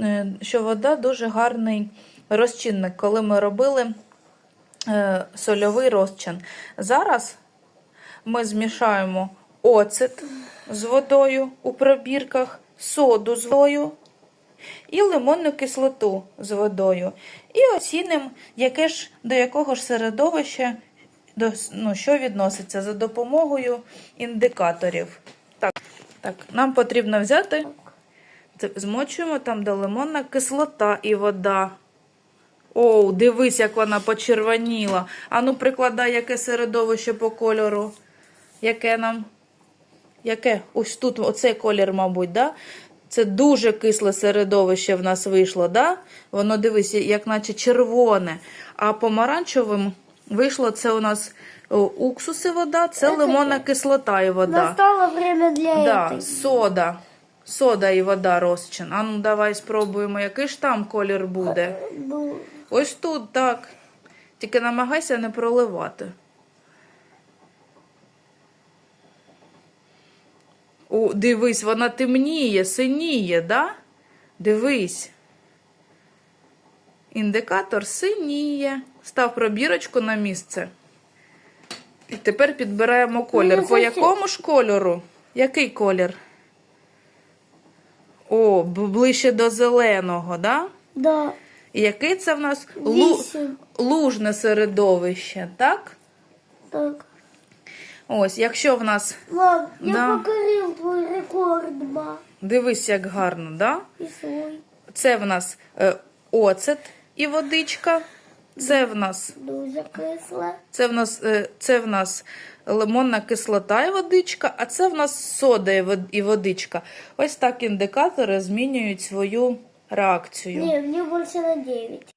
е, що вода дуже гарний розчинник, коли ми робили е, сольовий розчин. Зараз ми змішаємо оцет з водою у пробірках, соду з водою і лимонну кислоту з водою. І оцінимо, яке ж, до якого ж середовища до, ну, що відноситься за допомогою індикаторів. Так, так, нам потрібно взяти, змочуємо там, де лимонна кислота і вода. Оу, дивись, як вона почервоніла. Ану, прикладай, яке середовище по кольору. Яке нам? Яке? Ось тут оцей колір, мабуть, да? Це дуже кисле середовище в нас вийшло, да? Воно дивись, як наче червоне. А помаранчевим вийшло це у нас о, уксуси вода, це лимонна кислота і вода. Настало время для Да, этой. сода. Сода і вода розчин. А ну давай спробуємо, який ж там колір буде. Ось тут так. Тільки намагайся не проливати. О, дивись, вона темніє, синіє, да? Дивись. Індикатор синіє. Став пробірочку на місце. І тепер підбираємо колір. Ну, По якому ж кольору? Який колір? О, ближче до зеленого, да? да. І який це в нас лу... Вісім. лужне середовище, так? Так. Ось, якщо в нас, Мам, я Да. покорил твой рекорд, ма. дивись, як гарно, да? І свій. Це в нас е, оцет і водичка. Це в нас, Дуже кисла. це в нас, е, це в нас лимонна кислота і водичка, а це в нас сода і водичка. Ось так індикатори змінюють свою реакцію. Ні, мне більше на 9.